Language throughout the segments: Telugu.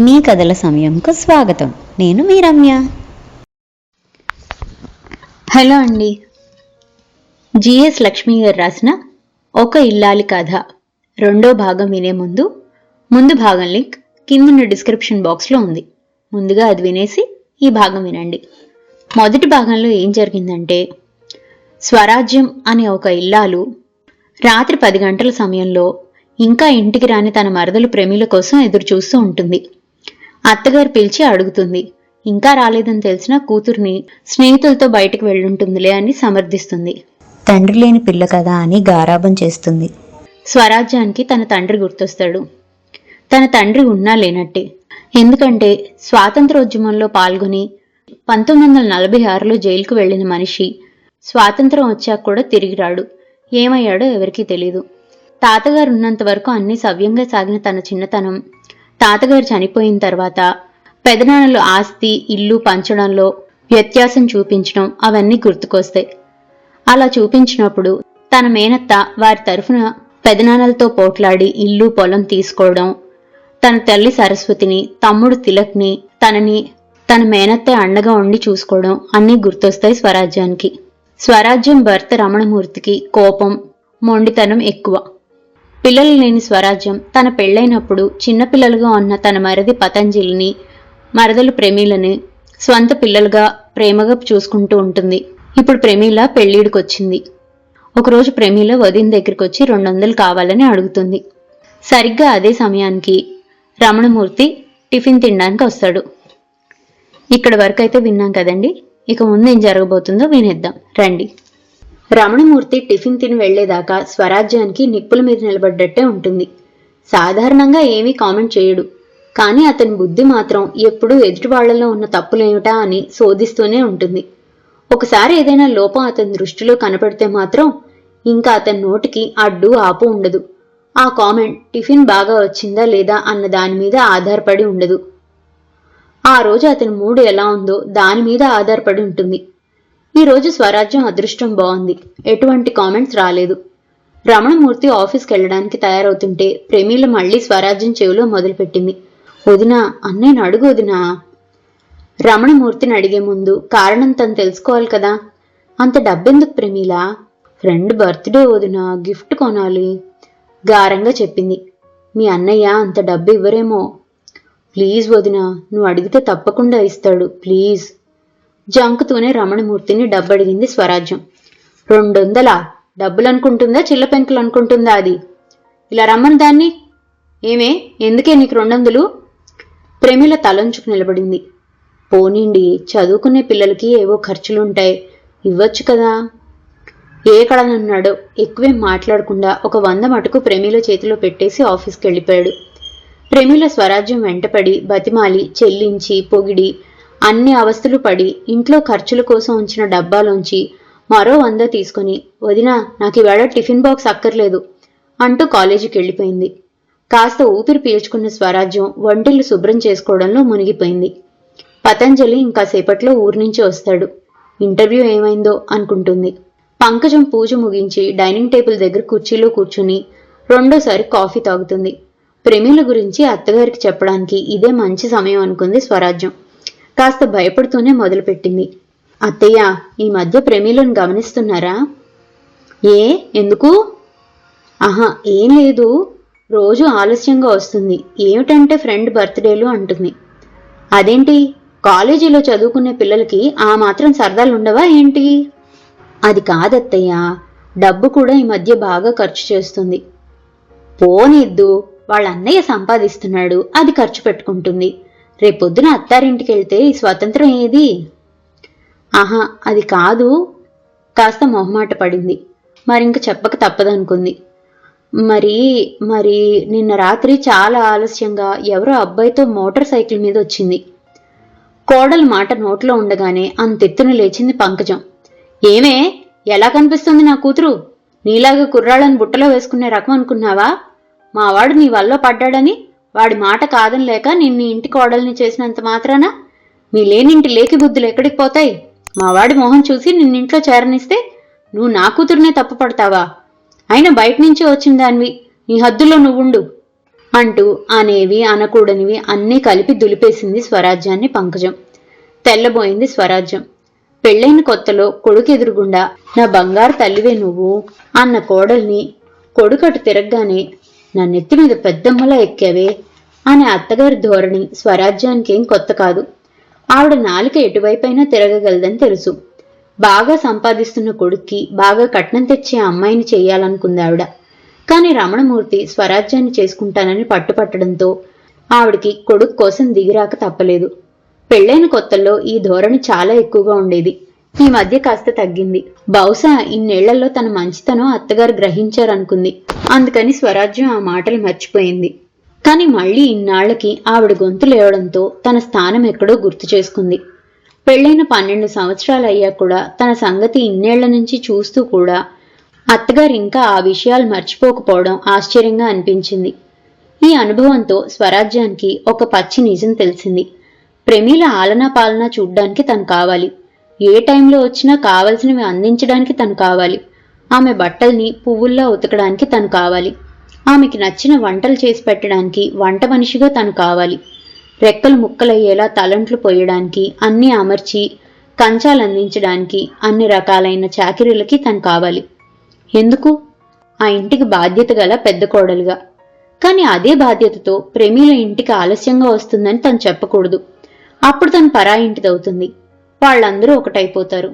మీ కథల సమయంకు స్వాగతం. నేను మీ రమ్య హలో అండి. జిఎస్ లక్ష్మి గారు రాసిన ఒక ఇల్లాలి కథ రెండో భాగం వినే ముందు ముందు భాగం లింక్ కిందున్న డిస్క్రిప్షన్ బాక్స్లో ఉంది. ముందుగా అది వినేసి ఈ భాగం వినండి. మొదటి భాగంలో ఏం జరిగిందంటే స్వరాజ్యం అనే ఒక ఇల్లాలు రాత్రి పది గంటల సమయంలో ఇంకా ఇంటికి రాని తన మరదలు ప్రేమిల కోసం ఎదురు చూస్తూ ఉంటుంది. అత్తగారు పిలిచి అడుగుతుంది. ఇంకా రాలేదని తెలిసిన కూతుర్ని స్నేహితులతో బయటికి వెళ్ళుంటుందిలే అని సమర్థిస్తుంది. తండ్రి లేని పిల్ల కదా అని గారాబం చేస్తుంది. స్వరాజ్యానికి తన తండ్రి గుర్తొస్తాడు. తన తండ్రి ఉన్నా లేనట్టే. ఎందుకంటే స్వాతంత్రోద్యమంలో పాల్గొని పంతొమ్మిది వందల నలభై ఆరులో జైలుకు వెళ్ళిన మనిషి స్వాతంత్రం వచ్చాక కూడా తిరిగి రాడు. ఏమయ్యాడో ఎవరికీ తెలియదు తాతగారు ఉన్నంత వరకు అన్ని సవ్యంగా సాగిన తన చిన్నతనం తాతగారు చనిపోయిన తర్వాత పెదనాన్నలు ఆస్తి ఇల్లు పంచడంలో వ్యత్యాసం చూపించడం అవన్నీ గుర్తుకొస్తాయి. అలా చూపించినప్పుడు తన మేనత్త వారి తరఫున పెదనాన్నలతో పోట్లాడి ఇల్లు పొలం తీసుకోవడం తన తల్లి సరస్వతిని తమ్ముడు తిలక్ని తనని తన మేనత్తే అండగా ఉండి చూసుకోవడం అన్నీ గుర్తొస్తాయి స్వరాజ్యానికి. స్వరాజ్యం భర్త రమణమూర్తికి కోపం మొండితనం ఎక్కువ. పిల్లలు లేని స్వరాజ్యం. తన పెళ్ళైనప్పుడు చిన్నపిల్లలుగా ఉన్న తన మరది పతంజలిని మరదలు ప్రేమీలని స్వంత పిల్లలుగా ప్రేమగా చూసుకుంటూ ఉంటుంది. ఇప్పుడు ప్రేమిల పెళ్ళిడికొచ్చింది. ఒకరోజు ప్రేమీల వదిన దగ్గరికి వచ్చి రెండు వందలు కావాలని అడుగుతుంది. సరిగ్గా అదే సమయానికి రమణమూర్తి టిఫిన్ తినడానికి వస్తాడు. ఇక్కడ వరకు అయితే విన్నాం కదండి? ఇక ముందు ఏం జరగబోతుందో వినేద్దాం. రండి. రమణమూర్తి టిఫిన్ తిని వెళ్ళేదాకా స్వరాజ్యానికి నిప్పుల మీద నిలబడ్డట్టే ఉంటుంది. సాధారణంగా ఏమీ కామెంట్ చేయడు. కానీ అతని బుద్ధి మాత్రం ఎప్పుడూ ఎదుటి వాళ్ళలో ఉన్న తప్పులేమిటా అని శోధిస్తూనే ఉంటుంది. ఒకసారి ఏదైనా లోపం అతని దృష్టిలో కనపడితే మాత్రం ఇంకా అతని నోటికి అడ్డు ఆపు ఉండదు. ఆ కామెంట్ టిఫిన్ బాగా వచ్చిందా లేదా అన్న దాని మీద ఆధారపడి ఉండదు. ఆ రోజు అతని మూడు ఎలా ఉందో దాని మీద ఆధారపడి ఉంటుంది. ఈ రోజు స్వరాజ్యం అదృష్టం బాగుంది. ఎటువంటి కామెంట్స్ రాలేదు. రమణమూర్తి ఆఫీస్కి వెళ్ళడానికి తయారవుతుంటే ప్రేమిల మళ్ళీ స్వరాజ్యం చెవిలో మొదలుపెట్టింది. వదినా అన్నయ్యను అడుగు వదినా. రమణమూర్తిని అడిగే ముందు కారణం తను తెలుసుకోవాలి కదా. అంత డబ్బెందుకు ప్రమీల? ఫ్రెండ్ బర్త్డే వదినా గిఫ్ట్ కొనాలి. గారంగా చెప్పింది. మీ అన్నయ్య అంత డబ్బు ఇవ్వరేమో. ప్లీజ్ వదినా నువ్వు అడిగితే తప్పకుండా ఇస్తాడు. ప్లీజ్. జంకుతూనే రమణమూర్తిని డబ్బడిగింది స్వరాజ్యం. రెండొందలా డబ్బులు అనుకుంటుందా చిల్ల పెంకులు అనుకుంటుందా అది? ఇలా రమ్మని దాన్ని ఏమే ఎందుకే నీకు రెండొందలు? ప్రేమిల తలంచుకు నిలబడింది. పోనీండి చదువుకునే పిల్లలకి ఏవో ఖర్చులుంటాయి. ఇవ్వచ్చు కదా? ఏ కడనన్నాడో ఎక్కువేం మాట్లాడకుండా ఒక వంద మటుకు ప్రేమిల చేతిలో పెట్టేసి ఆఫీస్కి వెళ్ళిపోయాడు ప్రేమిల స్వరాజ్యం వెంటపడి బతిమాలి చెల్లించి పొగిడి అన్ని అవస్థలు పడి ఇంట్లో ఖర్చుల కోసం ఉంచిన డబ్బాలోంచి మరో వంద తీసుకుని వదినా నాకు ఈవేళ టిఫిన్ బాక్స్ అక్కర్లేదు అంటూ కాలేజీకి వెళ్ళిపోయింది. కాస్త ఊపిరి పీల్చుకున్న స్వరాజ్యం వంటిల్లు శుభ్రం చేసుకోవడంలో మునిగిపోయింది. పతంజలి ఇంకా సేపట్లో ఊరి నుంచి వస్తాడు. ఇంటర్వ్యూ ఏమైందో అనుకుంటుంది. పంకజం పూజ ముగించి డైనింగ్ టేబుల్ దగ్గర కుర్చీలో కూర్చుని రెండోసారి కాఫీ తాగుతుంది. ప్రేమిల గురించి అత్తగారికి చెప్పడానికి ఇదే మంచి సమయం అనుకుంది స్వరాజ్యం. కాస్త భయపడుతూనే మొదలుపెట్టింది. అత్తయ్య ఈ మధ్య ప్రేమిలను గమనిస్తున్నారా? ఏ? ఎందుకు? ఆహా ఏం లేదు. రోజు ఆలస్యంగా వస్తుంది. ఏమిటంటే ఫ్రెండ్ బర్త్డేలు అంటుంది. అదేంటి? కాలేజీలో చదువుకునే పిల్లలకి ఆ మాత్రం సరదాలు ఉండవా ఏంటి? అది కాదత్తయ్య. డబ్బు కూడా ఈ మధ్య బాగా ఖర్చు చేస్తుంది. పోనిద్దు. వాళ్ళ అన్నయ్య సంపాదిస్తున్నాడు. అది ఖర్చు పెట్టుకుంటుంది. రేపొద్దున అత్తారింటికి వెళ్తే ఈ స్వతంత్రం ఏది? ఆహా అది కాదు. కాస్త మొహమాట పడింది. మరింక చెప్పక తప్పదనుకుంది. మరి మరి నిన్న రాత్రి చాలా ఆలస్యంగా ఎవరో అబ్బాయితో మోటార్ సైకిల్ మీద వచ్చింది. కోడల మాట నోట్లో ఉండగానే అంతెత్తున లేచింది పంకజం. ఏమే ఎలా కనిపిస్తుంది నా కూతురు? నీలాగా కుర్రాళ్ళని బుట్టలో వేసుకునే రకం అనుకున్నావా? మావాడు నీ వల్ల పడ్డాడని? వాడి మాట కాదని లేక నిన్ను ఇంటి కోడల్ని చేసినంత మాత్రాన మీ లేనింటి లేకి బుద్ధులు ఎక్కడికి పోతాయి? మావాడి మొహం చూసి నిన్నింట్లో చేరనిస్తే నువ్వు నా కూతురునే తప్పు పడతావా అయినా బయట నుంచి వచ్చిన దానివి నీ హద్దులో నువ్వుండు అంటూ అనేవి అనకూడనివి అన్నీ కలిపి దులిపేసింది స్వరాజ్యాన్ని పంకజం. తెల్లబోయింది స్వరాజ్యం. పెళ్ళైన కొత్తలో కొడుకు ఎదురుగుండా నా బంగారు తల్లివే నువ్వు అన్న కోడల్ని కొడుకటు తిరగగానే నా నెత్తి మీద పెద్దమ్మలా ఎక్కావే అనే అత్తగారి ధోరణి స్వరాజ్యానికేం కొత్త కాదు. ఆవిడ నాలుక ఎటువైపైనా తిరగగలదని తెలుసు. బాగా సంపాదిస్తున్న కొడుక్కి బాగా కట్నం తెచ్చే అమ్మాయిని చేయాలనుకుంది ఆవిడ. కానీ రమణమూర్తి స్వరాజ్యాన్ని చేసుకుంటానని పట్టుపట్టడంతో ఆవిడికి కొడుకు కోసం దిగిరాక తప్పలేదు. పెళ్ళైన కొత్తల్లో ఈ ధోరణి చాలా ఎక్కువగా ఉండేది. ఈ మధ్య కాస్త తగ్గింది. బహుశా ఇన్నేళ్ళలో తన మంచితనం అత్తగారు గ్రహించారనుకుంది. అందుకని స్వరాజ్యం ఆ మాటలు మర్చిపోయింది. కాని మళ్ళీ ఇన్నాళ్ళకి ఆవిడ గొంతు లేవడంతో తన స్థానం ఎక్కడో గుర్తు చేసుకుంది. పెళ్ళైన పన్నెండు సంవత్సరాలు అయ్యా కూడా తన సంగతి ఇన్నేళ్ళ నుంచి చూస్తూ కూడా అత్తగారు ఇంకా ఆ విషయాలు మర్చిపోకపోవడం ఆశ్చర్యంగా అనిపించింది. ఈ అనుభవంతో స్వరాజ్యానికి ఒక పచ్చి నిజం తెలిసింది. ప్రమీల ఆలనా పాలనా చూడ్డానికి తను కావాలి. ఏ టైంలో వచ్చినా కావలసినవి అందించడానికి తను కావాలి. ఆమె బట్టల్ని పువ్వుల్లా ఉతకడానికి తను కావాలి. ఆమెకి నచ్చిన వంటలు చేసి పెట్టడానికి వంట మనిషిగా తను కావాలి. రెక్కలు ముక్కలయ్యేలా తలంట్లు పోయడానికి అన్నీ అమర్చి కంచాలు అందించడానికి అన్ని రకాలైన చాకిరీలకి తను కావాలి. ఎందుకు? ఆ ఇంటికి బాధ్యత గల పెద్ద కోడలుగా. కానీ అదే బాధ్యతతో ప్రేమిల ఇంటికి ఆలస్యంగా వస్తుందని తను చెప్పకూడదు. అప్పుడు తను పరా ఇంటిదవుతుంది వాళ్ళందరూ ఒకటైపోతారు.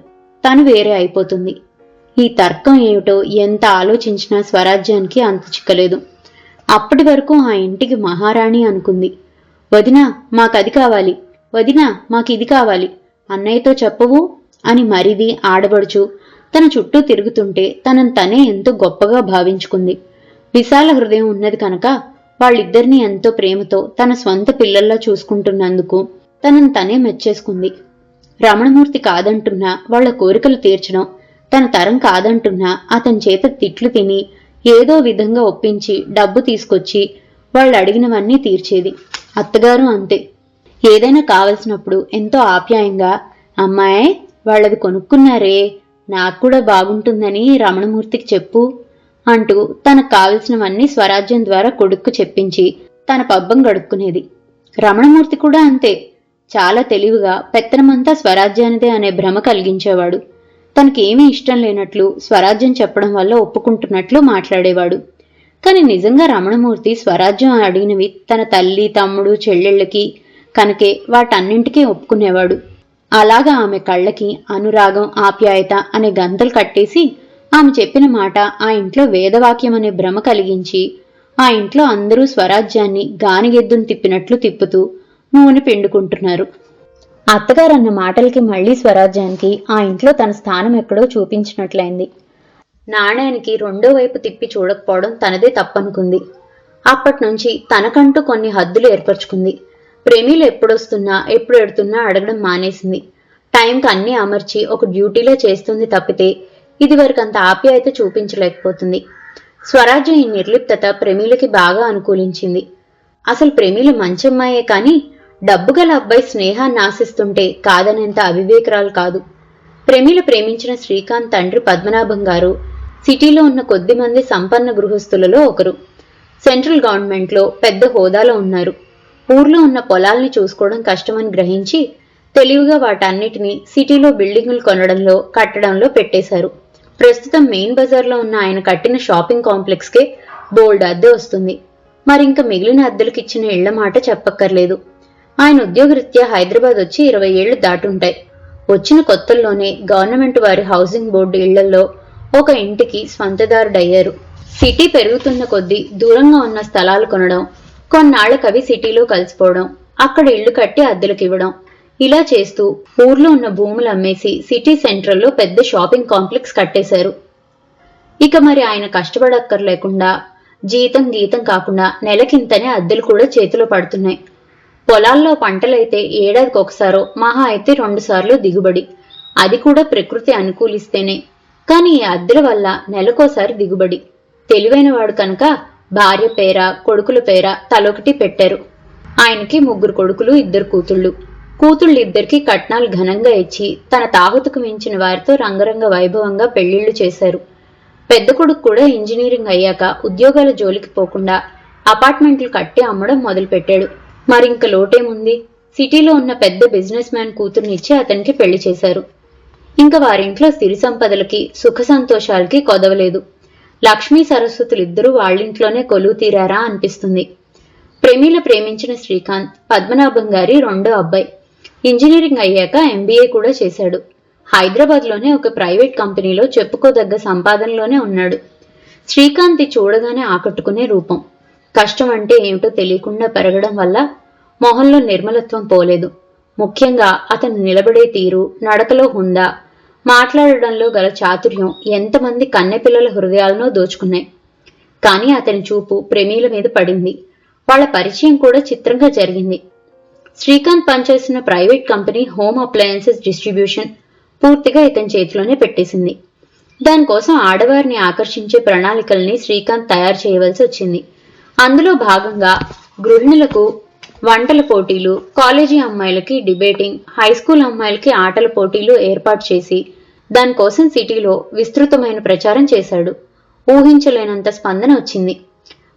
తను వేరే అయిపోతుంది. ఈ తర్కం ఏమిటో ఎంత ఆలోచించినా స్వరాజ్యానికి అంత చిక్కలేదు. అప్పటి వరకు ఆ ఇంటికి మహారాణి అనుకుంది. వదినా మాకది కావాలి. వదినా మాకిది కావాలి. అన్నయ్యతో చెప్పవు అని మరిది ఆడబడుచు తన చుట్టూ తిరుగుతుంటే తనను తనే ఎంతో గొప్పగా భావించుకుంది. విశాల హృదయం ఉన్నది కనుక వాళ్ళిద్దరినీ ఎంతో ప్రేమతో తన స్వంత పిల్లల్లా చూసుకుంటున్నందుకు తనను తనే మెచ్చేసుకుంది. రమణమూర్తి కాదంటున్నా వాళ్ళ కోరికలు తీర్చడం. తన తరం కాదంటున్నా అతని చేత తిట్లు తిని ఏదో విధంగా ఒప్పించి డబ్బు తీసుకొచ్చి వాళ్ళు అడిగినవన్నీ తీర్చేది. అత్తగారు అంతే. ఏదైనా కావలసినప్పుడు ఎంతో ఆప్యాయంగా అమ్మాయి వాళ్ళది కొనుక్కున్నారే నాకు కూడా బాగుంటుందని రమణమూర్తికి చెప్పు అంటూ తనకు కావలసినవన్నీ స్వరాజ్యం ద్వారా కొడుక్కు చెప్పించి తన పబ్బం గడుక్కునేది రమణమూర్తి కూడా అంతే. చాలా తెలివిగా పెత్తనమంతా స్వరాజ్యానిదే అనే భ్రమ కలిగించేవాడు. తనకేమీ ఇష్టం లేనట్లు స్వరాజ్యం చెప్పడం వల్ల ఒప్పుకుంటున్నట్లు మాట్లాడేవాడు. కాని నిజంగా రమణమూర్తి స్వరాజ్యం అడిగినవి తన తల్లి తమ్ముడు చెల్లెళ్ళకి కనుకే వాటన్నింటికీ ఒప్పుకునేవాడు. అలాగా ఆమె కళ్ళకి అనురాగం ఆప్యాయత అనే గంతలు కట్టేసి ఆమె చెప్పిన మాట ఆ ఇంట్లో వేదవాక్యం అనే భ్రమ కలిగించి ఆ ఇంట్లో అందరూ స్వరాజ్యాన్ని గానిగెద్దును తిప్పినట్లు తిప్పుతూ నూనె పిండుకుంటున్నారు. అత్తగారన్న మాటలకి మళ్ళీ స్వరాజ్యానికి ఆ ఇంట్లో తన స్థానం ఎక్కడో చూపించినట్లయింది. నాణ్యానికి రెండో వైపు తిప్పి చూడకపోవడం తనదే తప్పనుకుంది. అప్పటి నుంచి తనకంటూ కొన్ని హద్దులు ఏర్పరచుకుంది. ప్రేమిలు ఎప్పుడొస్తున్నా ఎప్పుడు ఎడుతున్నా అడగడం మానేసింది. టైంకి అన్నీ అమర్చి ఒక డ్యూటీలో చేస్తుంది తప్పితే ఇదివరకు అంత ఆప్యాయత చూపించలేకపోతుంది. స్వరాజ్యం ఈ నిర్లిప్తత ప్రేమిలకి బాగా అనుకూలించింది. అసలు ప్రేమిలు మంచమ్మాయే కాని డబ్బు గల అబ్బాయి స్నేహాన్ని ఆశిస్తుంటే కాదనేంత అవివేకరాలు కాదు. ప్రేమిలు ప్రేమించిన శ్రీకాంత్ తండ్రి పద్మనాభం గారు సిటీలో ఉన్న కొద్ది మంది సంపన్న గృహస్థులలో ఒకరు. సెంట్రల్ గవర్నమెంట్లో పెద్ద హోదాలో ఉన్నారు. ఊర్లో ఉన్న పొలాల్ని చూసుకోవడం కష్టమని గ్రహించి తెలివిగా వాటన్నిటిని సిటీలో బిల్డింగులు కొనడంలో కట్టడంలో పెట్టేశారు. ప్రస్తుతం మెయిన్ బజార్లో ఉన్న ఆయన కట్టిన షాపింగ్ కాంప్లెక్స్కే బోల్డ్ అద్దె వస్తుంది. మరింక మిగిలిన అద్దెలకిచ్చిన ఇళ్ళ మాట చెప్పక్కర్లేదు. ఆయన ఉద్యోగరీత్యా హైదరాబాద్ వచ్చి ఇరవై ఏళ్ళు దాటుంటాయి. వచ్చిన కొత్తల్లోనే గవర్నమెంట్ వారి హౌసింగ్ బోర్డు ఇళ్ళలో ఒక ఇంటికి స్వంతదారుడయ్యారు. సిటీ పెరుగుతున్న కొద్దీ దూరంగా ఉన్న స్థలాలు కొనడం కొన్నాళ్ళకవి సిటీలో కలిసిపోవడం అక్కడ ఇళ్ళు కట్టి అద్దెలకివ్వడం ఇలా చేస్తూ ఊర్లో ఉన్న భూములు అమ్మేసి సిటీ సెంట్రల్లో పెద్ద షాపింగ్ కాంప్లెక్స్ కట్టేశారు. ఇక మరి ఆయన కష్టపడక్కర్లేకుండా జీతం గీతం కాకుండా నెలకింతనే అద్దెలు కూడా చేతిలో పడుతున్నాయి. పొలాల్లో పంటలైతే ఏడాదికి ఒకసారో మహా అయితే రెండుసార్లు దిగుబడి. అది కూడా ప్రకృతి అనుకూలిస్తేనే. కానీ ఈ అద్దెల వల్ల నెలకోసారి దిగుబడి. తెలివైన వాడు కనుక భార్య పేర కొడుకుల పేర తలొకటి పెట్టారు. ఆయనకి ముగ్గురు కొడుకులు ఇద్దరు కూతుళ్ళు. కూతుళ్ళిద్దరికీ కట్నాలు ఘనంగా ఇచ్చి తన తాగుతుకు మించిన వారితో రంగరంగ వైభవంగా పెళ్ళిళ్ళు చేశారు. పెద్ద కొడుకు కూడా ఇంజనీరింగ్ అయ్యాక ఉద్యోగాల జోలికి పోకుండా అపార్ట్మెంట్లు కట్టి అమ్మడం మొదలుపెట్టాడు. మరింక లోటేముంది? సిటీలో ఉన్న పెద్ద బిజినెస్ మ్యాన్ కూతుర్నిచ్చి అతనికి పెళ్ళి చేశారు. ఇంకా వారింట్లో సిరి సంపదలకి సుఖ సంతోషాలకి కొదవలేదు. లక్ష్మీ సరస్వతులిద్దరూ వాళ్ళింట్లోనే కొలువు తీరారా అనిపిస్తుంది. ప్రేమిల ప్రేమించిన శ్రీకాంత్ పద్మనాభం గారి రెండో అబ్బాయి. ఇంజనీరింగ్ అయ్యాక ఎంబీఏ కూడా చేశాడు. హైదరాబాద్లోనే ఒక ప్రైవేట్ కంపెనీలో చెప్పుకోదగ్గ సంపాదనలోనే ఉన్నాడు. శ్రీకాంత్ చూడగానే ఆకట్టుకునే రూపం. కష్టం అంటే ఏమిటో తెలియకుండా పెరగడం వల్ల మొహంలో నిర్మలత్వం పోలేదు. ముఖ్యంగా అతను నిలబడే తీరు నడకలో హుందా మాట్లాడడంలో గల చాతుర్యం ఎంతమంది కన్నెపిల్లల హృదయాలనో దోచుకున్నాయి. కానీ అతని చూపు ప్రేమీల మీద పడింది. వాళ్ళ పరిచయం కూడా చిత్రంగా జరిగింది. శ్రీకాంత్ పనిచేస్తున్న private company home appliances distribution పూర్తిగా ఇతని చేతిలోనే పెట్టేసింది. దానికోసం ఆడవారిని ఆకర్షించే ప్రణాళికల్ని శ్రీకాంత్ తయారు చేయవలసి వచ్చింది. అందులో భాగంగా గృహిణులకు వంటల పోటీలు కాలేజీ అమ్మాయిలకి డిబేటింగ్ హై స్కూల్ అమ్మాయిలకి ఆటల పోటీలు ఏర్పాటు చేసి దానికోసం సిటీలో విస్తృతమైన ప్రచారం చేశాడు. ఊహించలేనంత స్పందన వచ్చింది.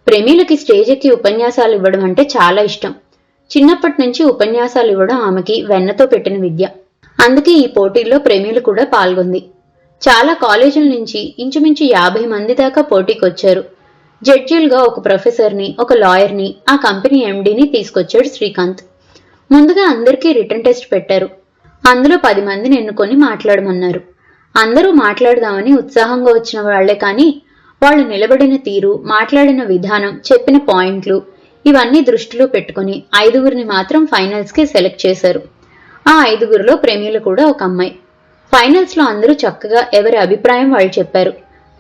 ప్రేమీలకి స్టేజ్ ఎక్కి ఉపన్యాసాలు ఇవ్వడం అంటే చాలా ఇష్టం. చిన్నప్పటి నుంచి ఉపన్యాసాలు ఇవ్వడం ఆమెకి వెన్నతో పెట్టిన విద్య. అందుకే ఈ పోటీల్లో ప్రేమీలు కూడా పాల్గొంది. చాలా కాలేజీల నుంచి ఇంచుమించు యాభై మంది దాకా పోటీకి వచ్చారు జడ్జీలుగా ఒక ప్రొఫెసర్ని ఒక లాయర్ని ఆ కంపెనీ ఎండీని తీసుకొచ్చాడు శ్రీకాంత్. ముందుగా అందరికీ రిటర్న్ టెస్ట్ పెట్టారు. అందులో పది మందిని ఎన్నుకొని మాట్లాడమన్నారు. అందరూ మాట్లాడదామని ఉత్సాహంగా వచ్చిన వాళ్ళే కానీ వాళ్ళు నిలబడిన తీరు మాట్లాడిన విధానం చెప్పిన పాయింట్లు ఇవన్నీ దృష్టిలో పెట్టుకుని ఐదుగురిని మాత్రం ఫైనల్స్కి సెలెక్ట్ చేశారు. ఆ ఐదుగురిలో ప్రేమిలు కూడా ఒక అమ్మాయి. ఫైనల్స్లో అందరూ చక్కగా ఎవరి అభిప్రాయం వాళ్ళు చెప్పారు.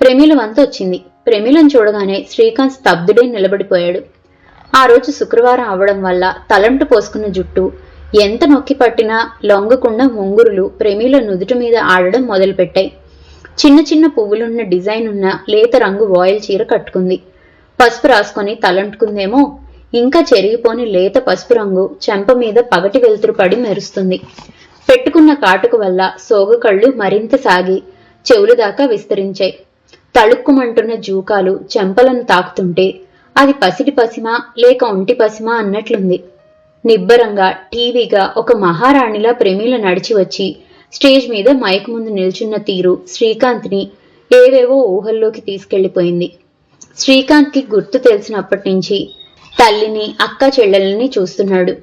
ప్రేమిల వంతు వచ్చింది. ప్రేమిలను చూడగానే శ్రీకాంత్ స్తబ్దుడే నిలబడిపోయాడు. ఆ రోజు శుక్రవారం అవడం వల్ల తలంటు పోసుకున్న జుట్టు ఎంత నొక్కి పట్టినా లొంగకుండా ముంగురులు ప్రేమిల నుదుటి మీద ఆడడం మొదలుపెట్టాయి. చిన్న చిన్న పువ్వులున్న డిజైన్ ఉన్న లేత రంగు వాయిల్ చీర కట్టుకుంది. పసుపు రాసుకొని తలంటుకుందేమో ఇంకా చెరిగిపోని లేత పసుపు రంగు చెంప మీద పగటి వెలుతురు పడి మెరుస్తుంది. పెట్టుకున్న కాటుకు వల్ల సోగు కళ్ళు మరింత సాగి చెవులు దాకా విస్తరించాయి. తళుక్కుమంటున్న జూకాలు చెంపలను తాకుతుంటే అది పసిడి పసిమా లేక ఒంటి పసిమా అన్నట్లుంది. నిబ్బరంగా టీవీగా ఒక మహారాణిలా ప్రేమిల నడిచి వచ్చి స్టేజ్ మీద మైక్ ముందు నిల్చున్న తీరు శ్రీకాంత్ని ఏవేవో ఊహల్లోకి తీసుకెళ్ళిపోయింది శ్రీకాంత్కి గుర్తు తెలిసినప్పటి నుంచి తల్లిని అక్క చెల్లెల్ని చూస్తున్నాడు.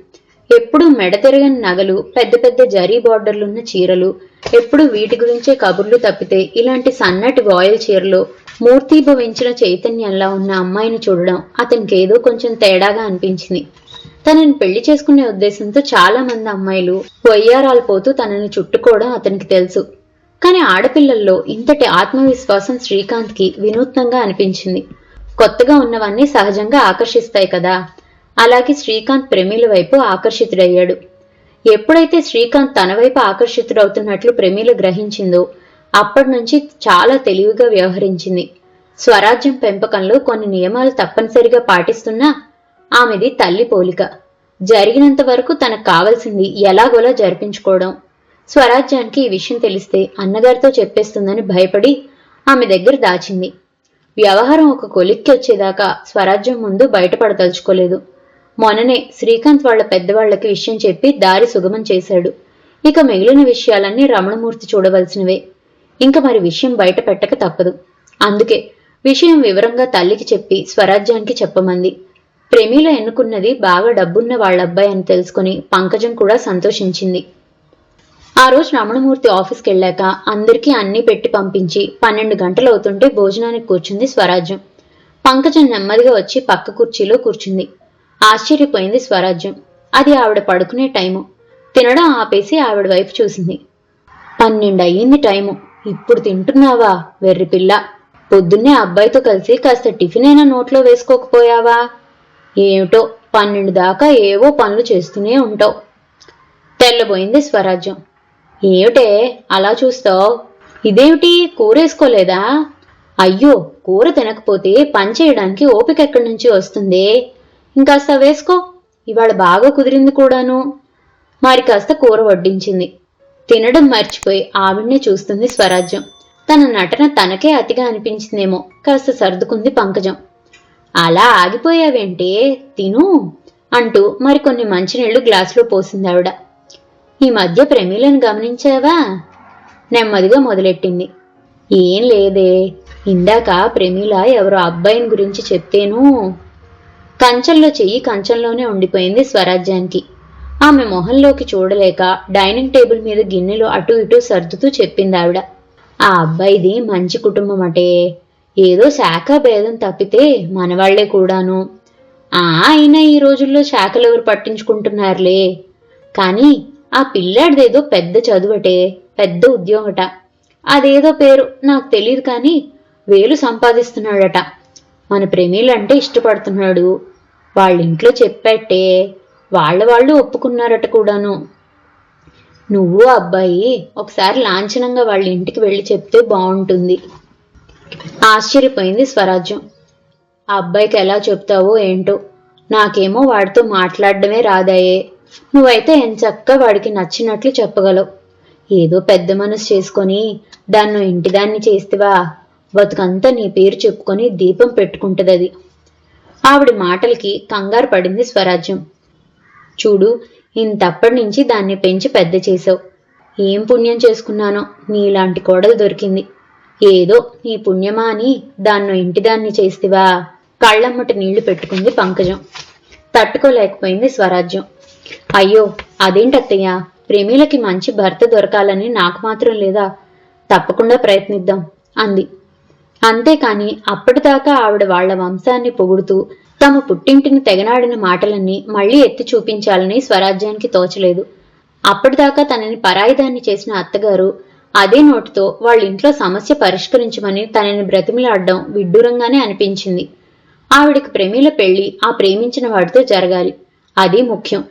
ఎప్పుడూ మెడతెరగని నగలు పెద్ద పెద్ద జరీ బార్డర్లున్న చీరలు ఎప్పుడు వీటి గురించే కబుర్లు తప్పితే ఇలాంటి సన్నటి వాయల్ చీరలో మూర్తీభవించిన చైతన్యంలా ఉన్న అమ్మాయిని చూడడం అతనికి ఏదో కొంచెం తేడాగా అనిపించింది. తనని పెళ్ళి చేసుకునే ఉద్దేశంతో చాలా మంది అమ్మాయిలు వయ్యారాలు పోతూ తనని చుట్టుకోవడం అతనికి తెలుసు. కానీ ఆడపిల్లల్లో ఇంతటి ఆత్మవిశ్వాసం శ్రీకాంత్కి వినూత్నంగా అనిపించింది. కొత్తగా ఉన్నవన్నీ సహజంగా ఆకర్షిస్తాయి కదా. అలాగే శ్రీకాంత్ ప్రేమిల వైపు ఆకర్షితుడయ్యాడు. ఎప్పుడైతే శ్రీకాంత్ తన వైపు ఆకర్షితుడవుతున్నట్లు ప్రేమిల గ్రహించిందో అప్పటి నుంచి చాలా తెలివిగా వ్యవహరించింది. స్వరాజ్యం పెంపకంలో కొన్ని నియమాలు తప్పనిసరిగా పాటిస్తున్నా ఆమెది తల్లి పోలిక. జరిగినంత వరకు తనకు కావలసింది ఎలాగోలా జరిపించుకోవడం. స్వరాజ్యానికి ఈ విషయం తెలిస్తే అన్నగారితో చెప్పేస్తుందని భయపడి ఆమె దగ్గర దాచింది. వ్యవహారం ఒక కొలిక్కి వచ్చేదాకా స్వరాజ్యం ముందు బయటపడదలుచుకోలేదు. మొన్ననే శ్రీకాంత్ వాళ్ళ పెద్దవాళ్ళకి విషయం చెప్పి దారి సుగమం చేశాడు. ఇక మిగిలిన విషయాలన్నీ రమణమూర్తి చూడవలసినవే. ఇంకా మరి విషయం బయట పెట్టక తప్పదు. అందుకే విషయం వివరంగా తల్లికి చెప్పి స్వరాజ్యానికి చెప్పమంది. ప్రేమిలో ఎన్నుకున్నది బాగా డబ్బున్న వాళ్ళ అబ్బాయి అని తెలుసుకుని పంకజం కూడా సంతోషించింది. ఆ రోజు రమణమూర్తి ఆఫీస్కి వెళ్ళాక అందరికీ అన్నీ పెట్టి పంపించి పన్నెండు గంటలు అవుతుంటే భోజనానికి కూర్చుంది స్వరాజ్యం. పంకజం నెమ్మదిగా వచ్చి పక్క కుర్చీలో కూర్చుంది. ఆశ్చర్యపోయింది స్వరాజ్యం. అది ఆవిడ పడుకునే టైము. తినడం ఆపేసి ఆవిడ వైపు చూసింది. పన్నెండు అయ్యింది టైము. ఇప్పుడు తింటున్నావా వెర్రి పిల్ల? పొద్దున్నే అబ్బాయితో కలిసి కాస్త టిఫిన్ అయినా నోట్లో వేసుకోకపోయావా? ఏమిటో పన్నెండు దాకా ఏవో పనులు చేస్తూనే ఉంటావు. తెల్లబోయింది స్వరాజ్యం. ఏమిటే అలా చూస్తావు? ఇదేమిటి కూరేసుకోలేదా? అయ్యో కూర తినకపోతే పని చేయడానికి ఓపిక ఎక్కడి నుంచి వస్తుంది? ఇంకాస్త వేసుకో. ఇవాళ బాగా కుదిరింది కూడాను. మరి కాస్త కూర వడ్డించింది. తినడం మర్చిపోయి ఆవిడ్నే చూస్తుంది స్వరాజ్యం. తన నటన తనకే అతిగా అనిపించిందేమో. కాస్త సర్దుకుంది పంకజం. అలా ఆగిపోయావేంటే? తిను అంటూ మరికొన్ని మంచినీళ్ళు గ్లాసులో పోసింది ఆవిడ. ఈ మధ్య ప్రమీలను గమనించావా? నెమ్మదిగా మొదలెట్టింది. ఏం లేదే. ఇందాక ప్రమీల ఎవరో అబ్బాయిని గురించి చెప్తేను కంచంలో చెయ్యి కంచంలోనే ఉండిపోయింది స్వరాజ్యానికి. ఆమె మొహంలోకి చూడలేక డైనింగ్ టేబుల్ మీద గిన్నెలు అటు ఇటు సర్దుతూ చెప్పింది ఆవిడ. ఆ అబ్బాయిది మంచి కుటుంబం అటే. ఏదో శాఖ భేదం తప్పితే మనవాళ్ళే కూడాను. ఆ అయినా ఈ రోజుల్లో శాఖలు ఎవరు పట్టించుకుంటున్నారులే. కానీ ఆ పిల్లాడిదేదో పెద్ద చదువటే పెద్ద ఉద్యోగట. అదేదో పేరు నాకు తెలియదు కానీ వేలు సంపాదిస్తున్నాడట. మన ప్రేమిలంటే ఇష్టపడుతున్నాడు. వాళ్ళ ఇంట్లో చెప్పట్టే వాళ్ళ వాళ్ళు ఒప్పుకున్నారట కూడాను. నువ్వు అబ్బాయి ఒకసారి లాంఛనంగా వాళ్ళ ఇంటికి వెళ్ళి చెప్తే బాగుంటుంది. ఆశ్చర్యపోయింది స్వరాజ్యం. ఆ అబ్బాయికి ఎలా చెప్తావో ఏంటో. నాకేమో వాడితో మాట్లాడడమే రాదాయే. నువ్వైతే ఎంచక్క వాడికి నచ్చినట్లు చెప్పగలవు. ఏదో పెద్ద మనసు చేసుకొని దాన్ని ఇంటిదాన్ని చేస్తేవా బతుకంతా నీ పేరు చెప్పుకొని దీపం పెట్టుకుంటుంది అది ఆవిడ మాటలకి కంగారు పడింది స్వరాజ్యం. చూడు ఇంతప్పటి నుంచి దాన్ని పెంచి పెద్ద చేసావు ఏం పుణ్యం చేసుకున్నానో నీలాంటి కోడలు దొరికింది. ఏదో నీ పుణ్యమా అని దాన్నో ఇంటిదాన్ని చేస్తివా? కళ్ళమ్మట నీళ్ళు పెట్టుకుంది పంకజం. తట్టుకోలేకపోయింది స్వరాజ్యం. అయ్యో అదేంటత్తయ్య? ప్రేమిలకి మంచి భర్త దొరకాలని నాకు మాత్రం లేదా? తప్పకుండా ప్రయత్నిద్దాం అంది. అంతేకాని అప్పటిదాకా ఆవిడ వాళ్ళ వంశాన్ని పొగుడుతూ తమ పుట్టింటిని తెగనాడిన మాటలన్నీ మళ్ళీ ఎత్తి చూపించాలని స్వరాజ్యానికి తోచలేదు. అప్పటిదాకా తనని పరాయిదాన్ని చేసిన అత్తగారు అదే నోటితో వాళ్ళ ఇంట్లో సమస్య పరిష్కరించమని తనని బ్రతిమిలాడడం విడ్డూరంగానే అనిపించింది. ఆవిడకి ప్రేమిల పెళ్ళి ఆ ప్రేమించిన వాడితో జరగాలి. అది ముఖ్యం.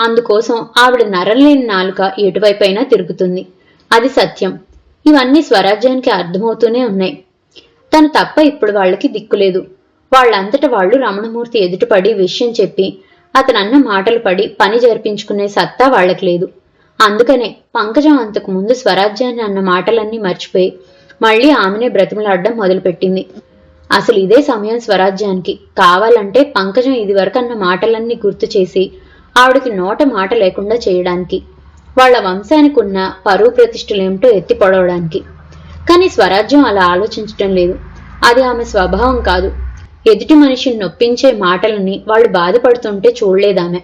అందుకోసం ఆవిడ నరలేని నాలుక ఎటువైపైనా తిరుగుతుంది. అది సత్యం. ఇవన్నీ స్వరాజ్యానికి అర్థమవుతూనే ఉన్నాయి. తను తప్ప ఇప్పుడు వాళ్ళకి దిక్కులేదు వాళ్ళంతట వాళ్ళు రమణమూర్తి ఎదుటపడి విషయం చెప్పి అతనన్న మాటలు పడి పని జరిపించుకునే సత్తా వాళ్ళకి లేదు. అందుకనే పంకజం అంతకు ముందు స్వరాజ్యాన్ని అన్న మాటలన్నీ మర్చిపోయి మళ్ళీ ఆమెనే బ్రతిమలాడడం మొదలుపెట్టింది. అసలు ఇదే సమయం స్వరాజ్యానికి. కావాలంటే పంకజం ఇదివరకు అన్న మాటలన్నీ గుర్తు చేసి ఆవిడకి నోట మాట లేకుండా చేయడానికి వాళ్ళ వంశానికి ఉన్న పరువు ప్రతిష్టలేమిటో ఎత్తి పొడవడానికి కానీ స్వరాజ్యం అలా ఆలోచించటం లేదు. అది ఆమె స్వభావం కాదు. ఎదుటి మనిషిని నొప్పించే మాటలని వాళ్ళు బాధపడుతుంటే చూడలేదామె.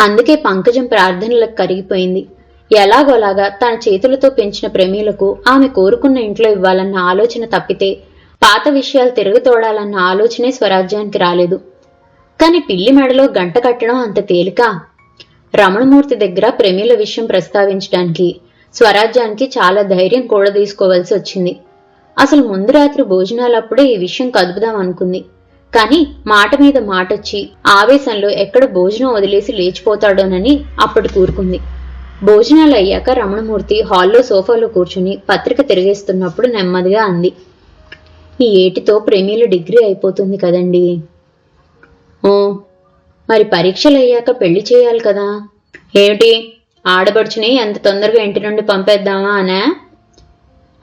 అందుకే పంకజం ప్రార్థనలకు కరిగిపోయింది. ఎలాగోలాగా తన చేతులతో పెంచిన ప్రేమీలకు ఆమె కోరుకున్న ఇంట్లో ఇవ్వాలన్న ఆలోచన తప్పితే పాత విషయాలు తిరుగుతోడాలన్న ఆలోచనే స్వరాజ్యానికి రాలేదు. కాని పిల్లి మెడలో గంట కట్టడం అంత తేలిక? రమణమూర్తి దగ్గర ప్రేమీల విషయం ప్రస్తావించడానికి స్వరాజ్యానికి చాలా ధైర్యం కూడా తీసుకోవాల్సి వచ్చింది. అసలు ముందు రాత్రి భోజనాలప్పుడే ఈ విషయం కదుపుదాం అనుకుంది. కానీ మాట మీద మాటొచ్చి ఆవేశంలో ఎక్కడ భోజనం వదిలేసి లేచిపోతాడోనని అప్పటి కూరుకుంది. భోజనాలు అయ్యాక రమణమూర్తి హాల్లో సోఫాలో కూర్చుని పత్రిక తిరిగేస్తున్నప్పుడు నెమ్మదిగా అంది. ఈ ఏటితో ప్రేమీల డిగ్రీ అయిపోతుంది కదండి. ఓ మరి పరీక్షలు అయ్యాక పెళ్ళి చేయాలి కదా. ఏమిటి? ఆడబడుచుని ఎంత తొందరగా ఇంటి నుండి పంపేద్దామా అనా?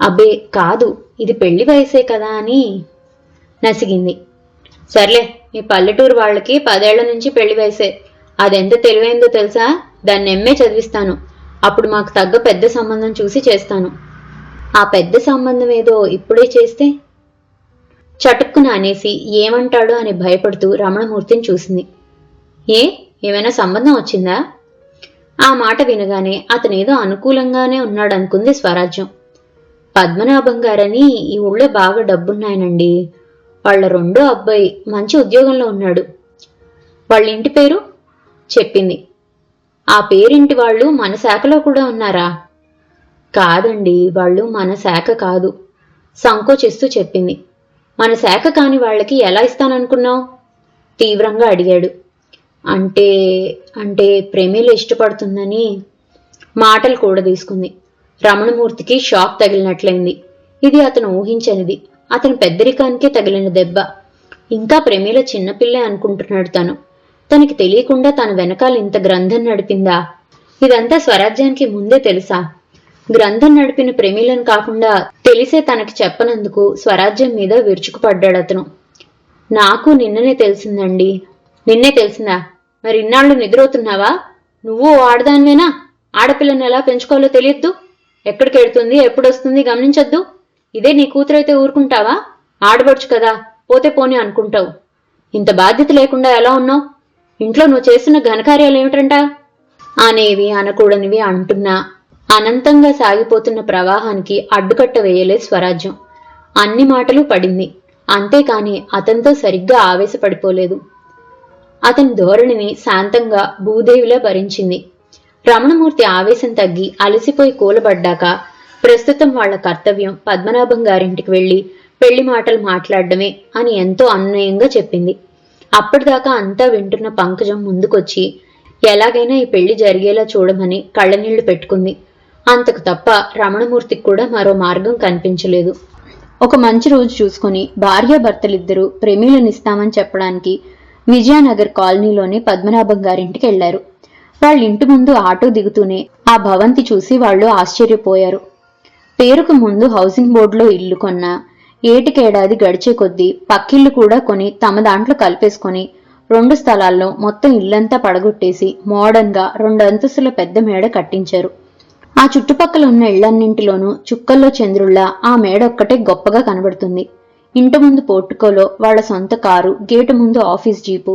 అబ్బే కాదు. ఇది పెళ్ళి వయసే కదా అని నసిగింది. సర్లే మీ పల్లెటూరు వాళ్ళకి పదేళ్ళ నుంచి పెళ్ళి వయసే. అదెంత తెలివైందో తెలుసా? దాన్ని ఎమ్మే చదివిస్తాను. అప్పుడు మాకు తగ్గ పెద్ద సంబంధం చూసి చేస్తాను. ఆ పెద్ద సంబంధం ఏదో ఇప్పుడే చేస్తే? చటుక్కున అనేసి ఏమంటాడో అని భయపడుతూ రమణమూర్తిని చూసింది. ఏ? ఏమైనా సంబంధం వచ్చిందా? ఆ మాట వినగానే అతనేదో అనుకూలంగానే ఉన్నాడనుకుంది స్వరాజ్యం. పద్మనాభం గారని ఈ ఊళ్ళో బాగా డబ్బున్నాయనండి. వాళ్ళ రెండో అబ్బాయి మంచి ఉద్యోగంలో ఉన్నాడు. వాళ్ళ ఇంటి పేరు? చెప్పింది. ఆ పేరింటి వాళ్ళు మన శాఖలో కూడా ఉన్నారా? కాదండి వాళ్ళు మన శాఖ కాదు. సంకోచిస్తూ చెప్పింది. మన శాఖ కాని వాళ్ళకి ఎలా ఇస్తాననుకున్నావు? తీవ్రంగా అడిగాడు. అంటే అంటే ప్రేమేలు ఇష్టపడుతుందని మాటలు కూడా తీసుకుంది. రమణమూర్తికి షాక్ తగిలినట్లయింది. ఇది అతను ఊహించనిది. అతని పెద్దరికానికే తగిలిన దెబ్బ. ఇంకా ప్రేమేల చిన్నపిల్లే అనుకుంటున్నాడు తను. తనకి తెలియకుండా తన వెనకాల ఇంత గ్రంథం నడిపిందా? ఇదంతా స్వరాజ్యానికి ముందే తెలుసా? గ్రంథం నడిపిన ప్రేమిలను కాకుండా తెలిసే తనకి చెప్పనందుకు స్వరాజ్యం మీద విరుచుకుపడ్డాడు అతను. నాకు నిన్ననే తెలిసిందండి. నిన్నే తెలిసిందా? మరి ఇన్నాళ్ళు నిద్రవుతున్నావా నువ్వు ఆడదానివేనా? ఆడపిల్లని ఎలా పెంచుకోవాలో తెలియద్దు. ఎక్కడికి వెళ్తుంది ఎప్పుడొస్తుంది గమనించొద్దు. ఇదే నీ కూతురైతే ఊరుకుంటావా? ఆడబడుచు కదా పోతే పోనీ అనుకుంటావు. ఇంత బాధ్యత లేకుండా ఎలా ఉన్నావు? ఇంట్లో నువ్వు చేసిన ఘనకార్యాలు ఏమిటంట? అనేవి అనకూడనివి అంటున్నా. అనంతంగా సాగిపోతున్న ప్రవాహానికి అడ్డుకట్ట వేయలే స్వరాజ్యం. అన్ని మాటలు పడింది. అంతేకాని అతనితో సరిగ్గా ఆవేశపడిపోలేదు. అతని ధోరణిని శాంతంగా భూదేవిలా భరించింది. రమణమూర్తి ఆవేశం తగ్గి అలసిపోయి కూలబడ్డాక ప్రస్తుతం వాళ్ళ కర్తవ్యం పద్మనాభం గారింటికి వెళ్ళి పెళ్ళి మాటలు మాట్లాడడమే అని ఎంతో అన్వయంగా చెప్పింది. అప్పటిదాకా అంతా వింటున్న పంకజం ముందుకొచ్చి ఎలాగైనా ఈ పెళ్ళి జరిగేలా చూడమని కళ్ళనీళ్ళు పెట్టుకుంది. అంతకు తప్ప రమణమూర్తికి కూడా మరో మార్గం కనిపించలేదు. ఒక మంచి రోజు చూసుకుని భార్యాభర్తలిద్దరూ ప్రేమీలనిస్తామని చెప్పడానికి విజయనగర్ కాలనీలోని పద్మనాభం గారింటికి వెళ్ళారు వాళ్ళ ఇంటి ముందు ఆటో దిగుతూనే ఆ భవంతి చూసి వాళ్ళు ఆశ్చర్యపోయారు. పేరుకు ముందు హౌసింగ్ బోర్డులో ఇల్లు కొన్నా ఏటికేడాది గడిచే కొద్దీ పక్కిల్లు కూడా కొని తమ దాంట్లో కలిపేసుకొని రెండు స్థలాల్లో మొత్తం ఇల్లంతా పడగొట్టేసి మోడర్న్గా రెండు అంతస్తుల పెద్ద మేడ కట్టించారు. ఆ చుట్టుపక్కల ఉన్న ఇళ్ళన్నింటిలోనూ చుక్కల్లో చంద్రుళ్ళ ఆ మేడ ఒక్కటే గొప్పగా కనబడుతుంది. ఇంటి ముందు పోర్టుకోలో వాళ్ళ సొంత కారు గేటు ముందు ఆఫీస్ జీపు.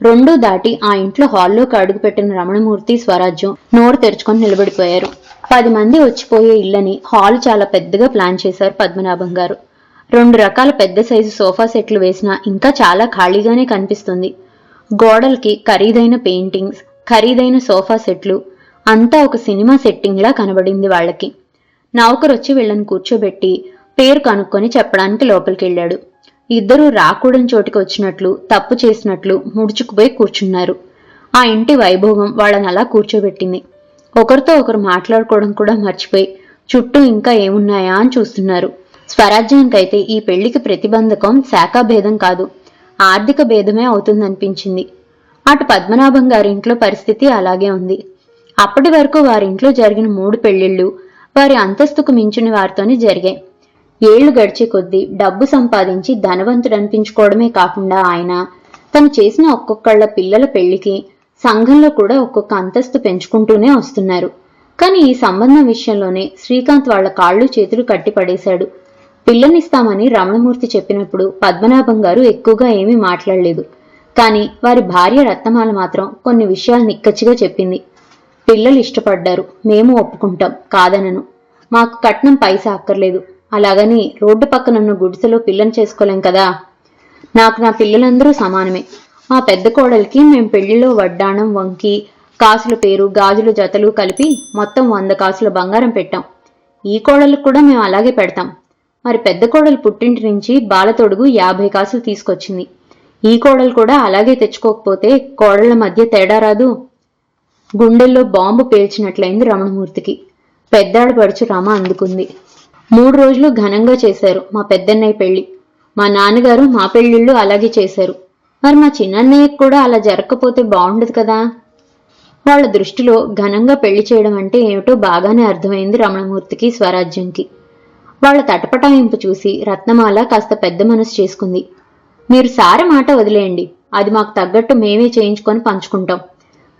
రెండూ దాటి ఆ ఇంట్లో హాల్లోకి అడుగుపెట్టిన రమణమూర్తి స్వరాజ్యం నోరు తెరుచుకొని నిలబడిపోయారు. పది మంది వచ్చిపోయే ఇల్లని హాల్ చాలా పెద్దగా ప్లాన్ చేశారు పద్మనాభం గారు. రెండు రకాల పెద్ద సైజు సోఫా సెట్లు వేసినా ఇంకా చాలా ఖాళీగానే కనిపిస్తుంది. గోడలకి ఖరీదైన పెయింటింగ్స్ ఖరీదైన సోఫా సెట్లు అంతా ఒక సినిమా సెట్టింగ్ లా కనబడింది వాళ్ళకి. నౌకరొచ్చి వీళ్ళని కూర్చోబెట్టి పేరు కనుక్కొని చెప్పడానికి లోపలికి వెళ్ళాడు ఇద్దరూ రాకూడని చోటికి వచ్చినట్లు తప్పు చేసినట్లు ముడుచుకుపోయి కూర్చున్నారు. ఆ ఇంటి వైభోగం వాళ్ళని అలా కూర్చోబెట్టింది. ఒకరితో ఒకరు మాట్లాడుకోవడం కూడా మర్చిపోయి చుట్టూ ఇంకా ఏమున్నాయా? అని చూస్తున్నారు. స్వరాజ్యానికైతే ఈ పెళ్ళికి ప్రతిబంధకం శాఖాభేదం కాదు ఆర్థిక భేదమే అవుతుందనిపించింది. అటు పద్మనాభం గారింట్లో పరిస్థితి అలాగే ఉంది. అప్పటి వరకు వారింట్లో జరిగిన మూడు పెళ్ళిళ్ళు వారి అంతస్తుకు మించిన వారితోనే జరిగాయి. ఏళ్ళు గడిచే కొద్దీ డబ్బు సంపాదించి ధనవంతుడు అనిపించుకోవడమే కాకుండా ఆయన తను చేసిన ఒక్కొక్కళ్ళ పిల్లల పెళ్ళికి సంఘంలో కూడా ఒక్కొక్క అంతస్తు పెంచుకుంటూనే వస్తున్నారు. కానీ ఈ సంబంధం విషయంలోనే శ్రీకాంత్ వాళ్ళ కాళ్ళు చేతులు కట్టిపడేశాడు. పిల్లనిస్తామని రమణమూర్తి చెప్పినప్పుడు పద్మనాభం గారు ఎక్కువగా ఏమీ మాట్లాడలేదు. కానీ వారి భార్య రత్నమాల మాత్రం కొన్ని విషయాలు నిక్కచ్చిగా చెప్పింది. పిల్లలు ఇష్టపడ్డారు మేము ఒప్పుకుంటాం కాదనను. మాకు కట్నం పైసా అక్కర్లేదు. అలాగని రోడ్డు పక్కనున్న గుడిసెలో పిల్లని చేసుకోలేం కదా? నాకు నా పిల్లలందరూ సమానమే. మా పెద్ద కోడలికి మేం పెళ్ళిలో వడ్డాణం వంకి కాసుల పేరు గాజులు జతలు కలిపి మొత్తం వంద కాసుల బంగారం పెట్టాం. ఈ కోడలకు కూడా మేము అలాగే పెడతాం. మరి పెద్ద కోడలు పుట్టింటి నుంచి బాలతొడుగు యాభై కాసులు తీసుకొచ్చింది. ఈ కోడలు కూడా అలాగే తెచ్చుకోకపోతే కోడళ్ళ మధ్య తేడా రాదు? గుండెల్లో బాంబు పేల్చినట్లయింది రమణమూర్తికి. పెద్దాడపడుచు రమ అందుకుంది. మూడు రోజులు ఘనంగా చేశారు మా పెద్దన్నయ్య పెళ్ళి మా నాన్నగారు మా పెళ్ళిళ్ళు అలాగే చేశారు. మరి మా చిన్నన్నయ్యకు కూడా అలా జరగకపోతే బాగుండదు కదా? వాళ్ళ దృష్టిలో ఘనంగా పెళ్ళి చేయడం అంటే ఏమిటో బాగానే అర్థమైంది రమణమూర్తికి స్వరాజ్యంకి. వాళ్ళ తటపటాయింపు చూసి రత్నమాల కాస్త పెద్ద మనసు చేసుకుంది. మీరు సారి మాట వదిలేయండి. అది మాకు తగ్గట్టు మేమే చేయించుకొని పంచుకుంటాం.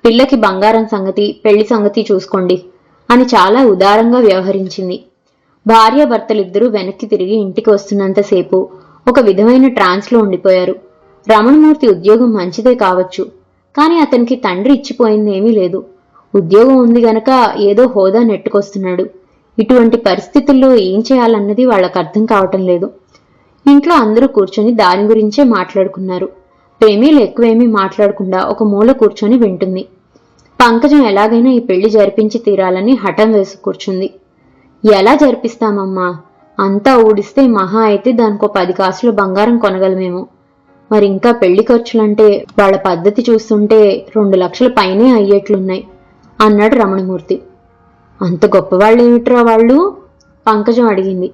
పిల్లకి బంగారం సంగతి పెళ్ళి సంగతి చూసుకోండి అని చాలా ఉదారంగా వ్యవహరించింది. భార్యాభర్తలిద్దరూ వెనక్కి తిరిగి ఇంటికి వస్తున్నంతసేపు ఒక విధమైన ట్రాన్స్లో ఉండిపోయారు. రమణమూర్తి ఉద్యోగం మంచిదే కావచ్చు కానీ అతనికి తండ్రి ఇచ్చిపోయిందేమీ లేదు. ఉద్యోగం ఉంది గనక ఏదో హోదా నెట్టుకొస్తున్నాడు. ఇటువంటి పరిస్థితుల్లో ఏం చేయాలన్నది వాళ్ళకు అర్థం కావటం లేదు. ఇంట్లో అందరూ కూర్చొని దాని గురించే మాట్లాడుకున్నారు. ప్రేమీలు ఎక్కువేమీ మాట్లాడకుండా ఒక మూల కూర్చొని వింటుంది. పంకజం ఎలాగైనా ఈ పెళ్ళి జరిపించి తీరాలని హఠం వేసి కూర్చుంది. ఎలా జరిపిస్తామమ్మా? అంతా ఊడిస్తే మహా అయితే దానికో పది కాసులు బంగారం కొనగలమేమో. మరి ఇంకా పెళ్ళి ఖర్చులంటే వాళ్ళ పద్ధతి చూస్తుంటే రెండు లక్షల పైనే అయ్యేట్లున్నాయి అన్నాడు రమణమూర్తి. అంత గొప్పవాళ్ళేమిట్రా వాళ్ళు? పంకజం అడిగింది.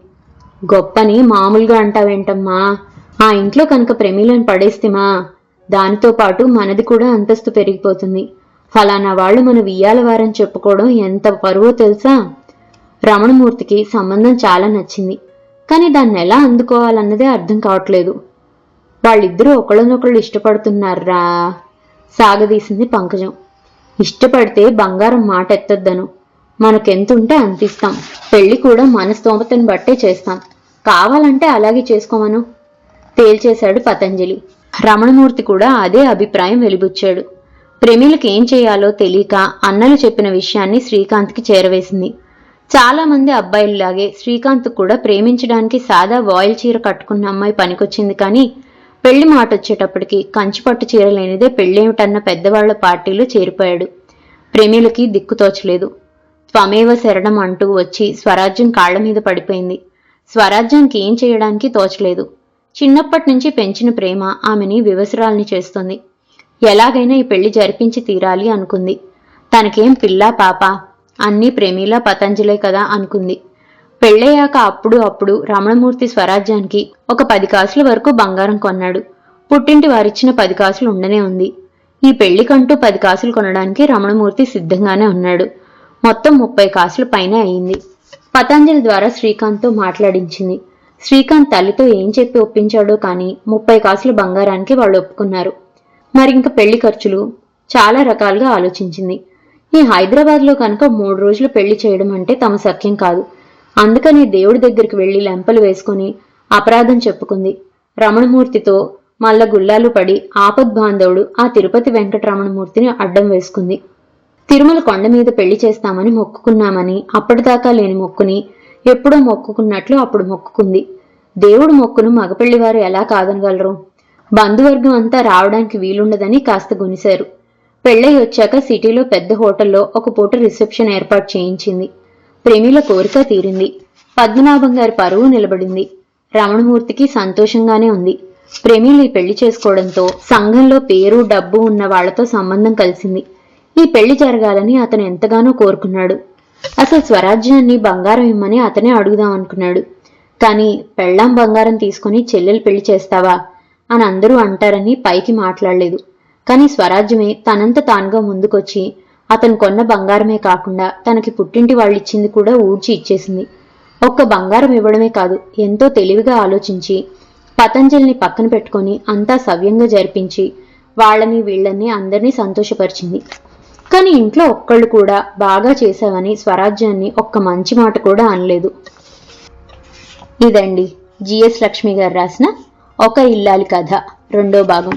గొప్పని మామూలుగా అంటావేంటమ్మా? ఆ ఇంట్లో కనుక ప్రమీలను పడేస్తేమా? దానితో పాటు మనది కూడా అంతస్తు పెరిగిపోతుంది. ఫలానా వాళ్ళు మన వియ్యాల వారని చెప్పుకోవడం ఎంత పరువో తెలుసా? రమణమూర్తికి సంబంధం చాలా నచ్చింది. కానీ దాన్ని ఎలా అందుకోవాలన్నదే అర్థం కావట్లేదు. వాళ్ళిద్దరూ ఒకళ్ళనొకళ్ళు ఇష్టపడుతున్నారా? సాగదీసింది పంకజం. ఇష్టపడితే బంగారం మాట ఎత్తొద్దను. మనకెంతుంటే అంతిస్తాం. పెళ్ళి కూడా మన స్తోమతను బట్టే చేస్తాం. కావాలంటే అలాగే చేసుకోమను. తేల్చేశాడు పతంజలి. రమణమూర్తి కూడా అదే అభిప్రాయం వెలిబుచ్చాడు. ప్రేమిలకు ఏం చేయాలో తెలియక అన్నలు చెప్పిన విషయాన్ని శ్రీకాంత్కి చేరవేసింది. చాలా మంది అబ్బాయిల్లాగే శ్రీకాంత్ కూడా ప్రేమించడానికి సాదా వాయిల్ చీర కట్టుకున్న అమ్మాయి పనికొచ్చింది కానీ పెళ్ళి మాట వచ్చేటప్పటికి కంచిపట్టు చీర లేనిదే పెళ్ళేమిటన్న పెద్దవాళ్ళ పార్టీలో చేరిపోయాడు. ప్రేమిలకి దిక్కుతోచలేదు త్వమేవ శరణం అంటూ వచ్చి స్వరాజ్యం కాళ్ళ మీద పడిపోయింది. స్వరాజ్యానికి ఏం చేయడానికి తోచలేదు. చిన్నప్పటి నుంచి పెంచిన ప్రేమ ఆమెని వివసరాల్ని చేస్తుంది. ఎలాగైనా ఈ పెళ్ళి జరిపించి తీరాలి అనుకుంది. తనకేం పిల్లా పాప? అన్నీ ప్రేమిలా పతంజలే కదా అనుకుంది. పెళ్ళయ్యాక అప్పుడు అప్పుడు రమణమూర్తి స్వరాజ్యానికి ఒక పది కాసుల వరకు బంగారం కొన్నాడు. పుట్టింటి వారిచ్చిన పది కాసులు ఉండనే ఉంది. ఈ పెళ్ళికంటూ పది కాసులు కొనడానికి రమణమూర్తి సిద్ధంగానే ఉన్నాడు. మొత్తం ముప్పై కాసులు పైన అయింది. పతంజలి ద్వారా శ్రీకాంత్తో మాట్లాడించింది. శ్రీకాంత్ తల్లితో ఏం చెప్పి ఒప్పించాడో కానీ ముప్పై కాసుల బంగారానికి వాళ్ళు ఒప్పుకున్నారు. మరింక పెళ్ళి ఖర్చులు చాలా రకాలుగా ఆలోచించింది. ఈ హైదరాబాద్లో కనుక మూడు రోజులు పెళ్ళి చేయడం అంటే తమ సఖ్యం కాదు. అందుకని దేవుడి దగ్గరికి వెళ్ళి లెంపలు వేసుకుని అపరాధం చెప్పుకుంది. రమణమూర్తితో మల్ల గుల్లాలు పడి ఆపద్బాంధవుడు ఆ తిరుపతి వెంకటరమణమూర్తిని అడ్డం వేసుకుంది. తిరుమల కొండ మీద పెళ్ళి చేస్తామని మొక్కుకున్నామని అప్పటిదాకా లేని మొక్కుని ఎప్పుడో మొక్కుకున్నట్లు అప్పుడు మొక్కుకుంది. దేవుడు మొక్కును మగపెళ్ళివారు ఎలా కాదనగలరు? బంధువర్గం అంతా రావడానికి వీలుండదని కాస్త గునిశారు. పెళ్ళై వచ్చాక సిటీలో పెద్ద హోటల్లో ఒక పూట రిసెప్షన్ ఏర్పాటు చేయించింది. ప్రేమిల కోరిక తీరింది. పద్మనాభం గారి పరువు నిలబడింది. రమణమూర్తికి సంతోషంగానే ఉంది. ప్రేమిలు పెళ్ళి చేసుకోవడంతో సంఘంలో పేరు డబ్బు ఉన్న వాళ్ళతో సంబంధం కలిసింది. ఈ పెళ్ళి జరగాలని అతను ఎంతగానో కోరుకున్నాడు. అసలు స్వరాజ్యాన్ని బంగారం ఇమ్మని అతనే అడుగుదాం అనుకున్నాడు. కానీ పెళ్ళాం బంగారం తీసుకుని చెల్లెలు పెళ్ళి చేస్తావా? అని అందరూ అంటారని పైకి మాట్లాడలేదు. కానీ స్వరాజ్యమే తనంత తానుగా ముందుకొచ్చి అతను కొన్న బంగారమే కాకుండా తనకి పుట్టింటి వాళ్ళిచ్చింది కూడా ఊడ్చి ఇచ్చేసింది. ఒక్క బంగారం ఇవ్వడమే కాదు ఎంతో తెలివిగా ఆలోచించి పతంజలిని పక్కన పెట్టుకొని అంతా సవ్యంగా జరిపించి వాళ్ళని వీళ్ళని అందరినీ సంతోషపరిచింది. కానీ ఇంట్లో ఒక్కళ్ళు కూడా బాగా చేశావని స్వరాజ్యాన్ని ఒక్క మంచి మాట కూడా అనలేదు. ఇదండి జిఎస్ లక్ష్మి గారు రాసిన ఒక ఇల్లాలి కథ రెండో భాగం.